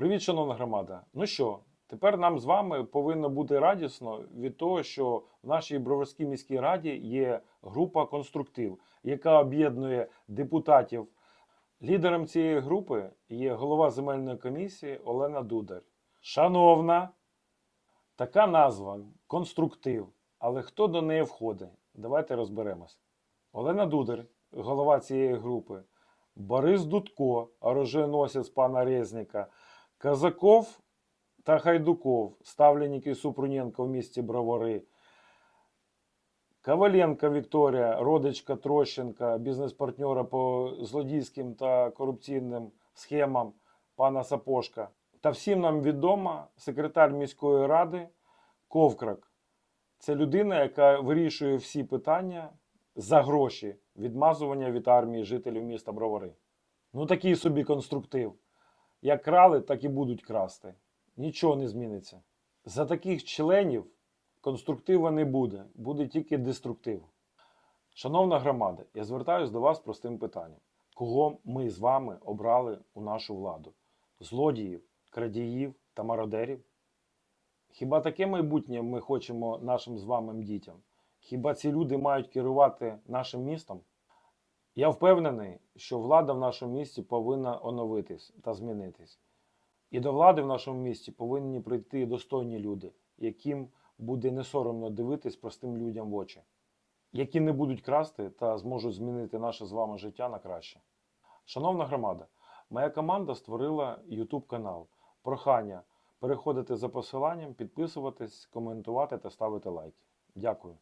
Привіт, шановна громада. Ну що, тепер нам з вами повинно бути радісно від того, що в нашій Броварській міській раді є група конструктив, яка об'єднує депутатів. Лідером цієї групи є голова земельної комісії Олена Дудар. Шановна, така назва конструктив. Але хто до неї входить? Давайте розберемось. Олена Дудар, голова цієї групи, Борис Дудко, оруженосець пана Резніка, Казаков та Хайдуков, ставленники Супруненка в місті Бровари, Коваленко Вікторія, родичка Трощенка, бізнес-партнера по злодійським та корупційним схемам пана Сапожка. Та всім нам відома секретар міської ради Ковкрак. Це людина, яка вирішує всі питання за гроші відмазування від армії жителів міста Бровари. Ну такий собі конструктив. Як крали, так і будуть красти. Нічого не зміниться. За таких членів конструктива не буде, буде тільки деструктив. Шановна громада, я звертаюся до вас простим питанням: кого ми з вами обрали у нашу владу? Злодіїв, крадіїв та мародерів? Хіба таке майбутнє ми хочемо нашим з вами дітям? Хіба ці люди мають керувати нашим містом? Я впевнений, що влада в нашому місті повинна оновитись та змінитись. І до влади в нашому місті повинні прийти достойні люди, яким буде не соромно дивитись простим людям в очі, які не будуть красти та зможуть змінити наше з вами життя на краще. Шановна громада, моя команда створила YouTube канал. Прохання переходити за посиланням, підписуватись, коментувати та ставити лайки. Дякую.